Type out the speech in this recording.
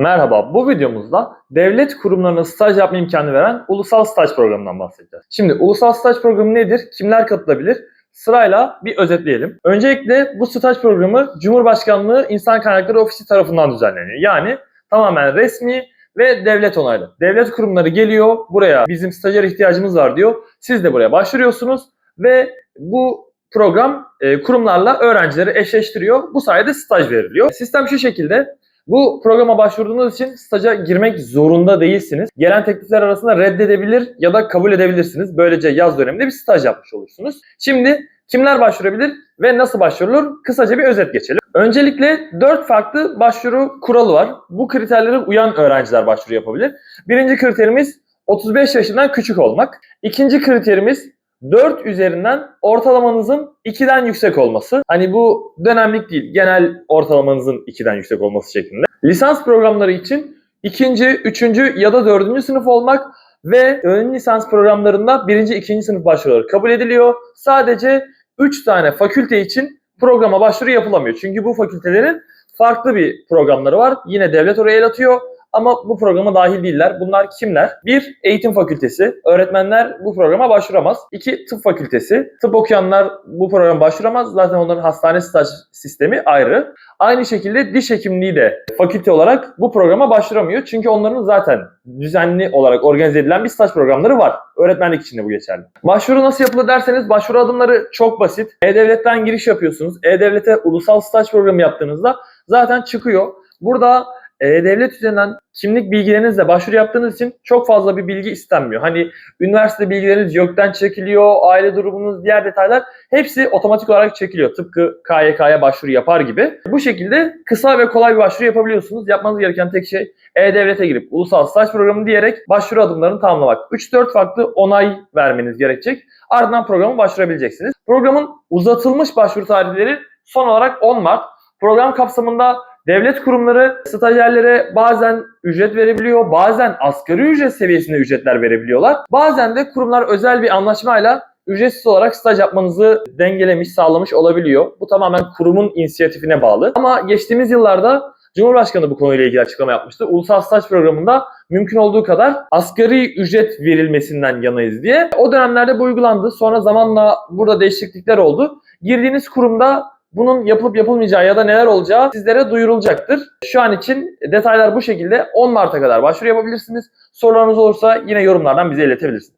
Merhaba, bu videomuzda devlet kurumlarına staj yapma imkanı veren Ulusal Staj Programı'ndan bahsedeceğiz. Şimdi Ulusal Staj Programı nedir? Kimler katılabilir? Sırayla bir özetleyelim. Öncelikle bu staj programı Cumhurbaşkanlığı İnsan Kaynakları Ofisi tarafından düzenleniyor. Yani tamamen resmi ve devlet onaylı. Devlet kurumları geliyor buraya bizim stajyer ihtiyacımız var diyor. Siz de buraya başvuruyorsunuz ve bu program e, kurumlarla öğrencileri eşleştiriyor. Bu sayede staj veriliyor. Sistem şu şekilde. Bu programa başvurduğunuz için staja girmek zorunda değilsiniz. Gelen teklifler arasında reddedebilir ya da kabul edebilirsiniz. Böylece yaz döneminde bir staj yapmış olursunuz. Şimdi kimler başvurabilir ve nasıl başvurulur? Kısaca bir özet geçelim. Öncelikle 4 farklı başvuru kuralı var. Bu kriterlere uyan öğrenciler başvuru yapabilir. Birinci kriterimiz 35 yaşından küçük olmak. İkinci kriterimiz 4 üzerinden ortalamanızın 2'den yüksek olması. Hani bu dönemlik değil, genel ortalamanızın 2'den yüksek olması şeklinde. Lisans programları için ikinci, üçüncü ya da dördüncü sınıf olmak ve ön lisans programlarında birinci, ikinci sınıf başvuruları kabul ediliyor. Sadece 3 tane fakülte için programa başvuru yapılamıyor. Çünkü bu fakültelerin farklı bir programları var. Yine devlet oraya el atıyor. Ama bu programa dahil değiller. Bunlar kimler? Bir, eğitim fakültesi. Öğretmenler bu programa başvuramaz. İki, tıp fakültesi. Tıp okuyanlar bu programa başvuramaz. Zaten onların hastane staj sistemi ayrı. Aynı şekilde diş hekimliği de fakülte olarak bu programa başvuramıyor. Çünkü onların zaten düzenli olarak organize edilen bir staj programları var. Öğretmenlik için de bu geçerli. Başvuru nasıl yapılır derseniz başvuru adımları çok basit. E-Devlet'ten giriş yapıyorsunuz. E-Devlet'e ulusal staj programı yaptığınızda zaten çıkıyor. Burada e-Devlet üzerinden kimlik bilgilerinizle başvuru yaptığınız için çok fazla bir bilgi istenmiyor. Hani üniversite bilgileriniz YÖK'ten çekiliyor, aile durumunuz, diğer detaylar hepsi otomatik olarak çekiliyor. Tıpkı KYK'ya başvuru yapar gibi. Bu şekilde kısa ve kolay bir başvuru yapabiliyorsunuz. Yapmanız gereken tek şey E-Devlet'e girip Ulusal Staj Programı diyerek başvuru adımlarını tamamlamak. 3-4 farklı onay vermeniz gerekecek. Ardından programa başvurabileceksiniz. Programın uzatılmış başvuru tarihleri son olarak 10 Mart. Program kapsamında Devlet kurumları stajyerlere bazen ücret verebiliyor, bazen asgari ücret seviyesinde ücretler verebiliyorlar. Bazen de kurumlar özel bir anlaşmayla ücretsiz olarak staj yapmanızı dengelemiş, sağlamış olabiliyor. Bu tamamen kurumun inisiyatifine bağlı. Ama geçtiğimiz yıllarda Cumhurbaşkanı bu konuyla ilgili açıklama yapmıştı. Ulusal staj programında mümkün olduğu kadar asgari ücret verilmesinden yanayız diye. O dönemlerde bu uygulandı. Sonra zamanla burada değişiklikler oldu. Girdiğiniz kurumda bunun yapılıp yapılmayacağı ya da neler olacağı sizlere duyurulacaktır. Şu an için detaylar bu şekilde. 10 Mart'a kadar başvuru yapabilirsiniz. Sorularınız olursa yine yorumlardan bize iletebilirsiniz.